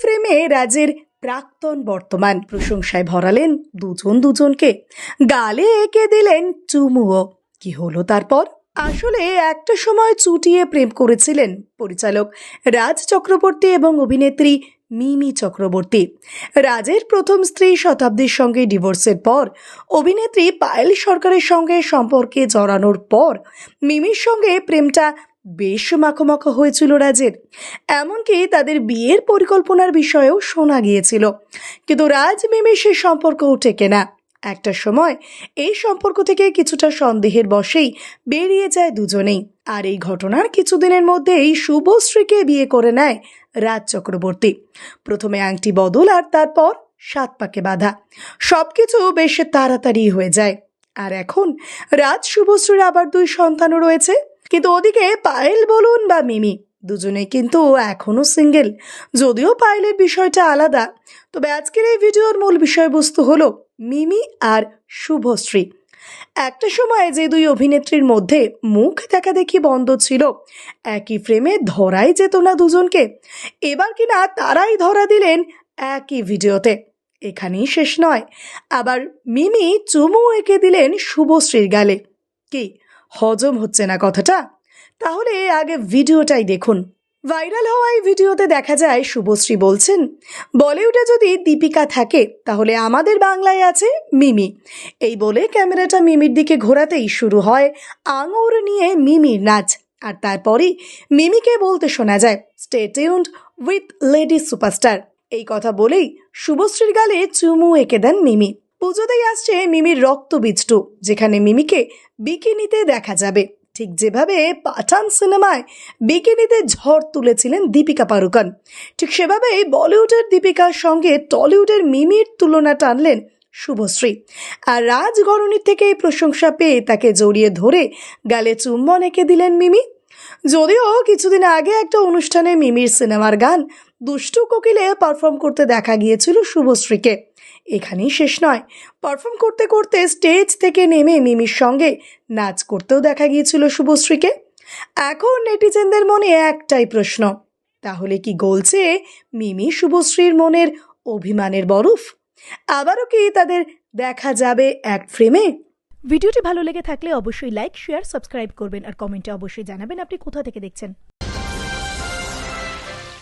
ফ্রেমে রাজের প্রাক্তন বর্তমান প্রশংসায় ভরালেন দুজন দুজনকে। গালে এঁকে দিলেন চুমুও। কি হলো তারপর? আসলে একটা সময় চুটিয়ে প্রেম করেছিলেন পরিচালক রাজ চক্রবর্তী এবং অভিনেত্রী মিমি চক্রবর্তী। রাজের প্রথম স্ত্রী শতাব্দীর সঙ্গে ডিভোর্সের পর অভিনেত্রী পায়েল সরকারের সঙ্গে সম্পর্কে জড়ানোর পর মিমির সঙ্গে প্রেমটা বেশ মাখোমাখো হয়েছিল রাজের। এমনকি তাদের বিয়ের পরিকল্পনার বিষয়েও শোনা গিয়েছিল। কিন্তু রাজ মেমে সে সম্পর্ক টেকে না একটা সময় এই সম্পর্ক থেকে কিছুটা সন্দেহের বশেই বেরিয়ে যায় দুজনেই। আর এই ঘটনার কিছুদিনের মধ্যেই শুভশ্রীকে বিয়ে করে নেয় রাজ চক্রবর্তী। প্রথমে আংটি বদল আর তারপর সাত পাকে বাঁধা। সবকিছু বেশ তাড়াতাড়ি হয়ে যায়। আর এখন রাজ, শুভশ্রীর আবার দুই সন্তানও রয়েছে। কিন্তু ওদিকে পায়েল বলুন বা মিমি, দুজনে কিন্তু এখনও সিঙ্গেল। যদিও পায়েলের বিষয়টা আলাদা, তবে আজকের এই ভিডিওর মূল বিষয়বস্তু হলো মিমি আর শুভশ্রী। একটা সময় যে দুই অভিনেত্রীর মধ্যে মুখ দেখা দেখি বন্ধ ছিল, একই ফ্রেমে ধরাই যেত না দুজনকে। এবার কিনা তারাই ধরা দিলেন একই ভিডিওতে। এখানেই শেষ নয়, আবার মিমি চুমু এঁকে দিলেন শুভশ্রীর গালে। কি হজম হচ্ছে না কথাটা? তাহলে আগে ভিডিওটাই দেখুন। ভাইরাল হওয়া এই ভিডিওতে দেখা যায়, শুভশ্রী বলছেন, বলিউডে যদি দীপিকা থাকে, তাহলে আমাদের বাংলায় আছে মিমি। এই বলে ক্যামেরাটা মিমির দিকে ঘোরাতেই শুরু হয়। আঙুর নিয়ে মিমির নাচ। আর তারপরেই মিমিকে বলতে শোনা যায় stay tuned with lady superstar এই কথা বলেই শুভশ্রীর গালে চুমু এঁকে দেন মিমি। পুজোতেই আসছে মিমির রক্ত বীজটু যেখানে মিমিকে বিকিনিতে দেখা যাবে। ঠিক যেভাবে পাঠান সিনেমায় বিকিনিতে ঝড় তুলেছিলেন দীপিকা পারুকান ঠিক সেভাবেই বলিউডের দীপিকার সঙ্গে টলিউডের মিমির তুলনা টানলেন শুভশ্রী। আর রাজগরণীর থেকে এই প্রশংসা পেয়ে তাকে জড়িয়ে ধরে গালে চুম্বন এঁকে দিলেন মিমি। যদিও কিছুদিন আগে একটা অনুষ্ঠানে মিমির সিনেমার গান দুষ্টু কোকিলে পারফর্ম করতে দেখা গিয়েছিল শুভশ্রীকে। এখানেই শেষ নয়। পারফর্ম করতে করতে স্টেজ থেকে নেমে মিমির সঙ্গে নাচ করতেও দেখা গিয়েছিল শুভশ্রীকে। এখন নেটিজেনদের মনে একটাই প্রশ্ন, তাহলে কি গলছে মিমি শুভশ্রীর মনের অভিমানের বরফ? আবারও কি তাদের দেখা যাবে এক ফ্রেমে ভিডিওটি ভালো লেগে থাকলে অবশ্যই লাইক শেয়ার সাবস্ক্রাইব করবেন আর কমেন্টে অবশ্যই জানাবেন আপনি কোথা থেকে দেখছেন।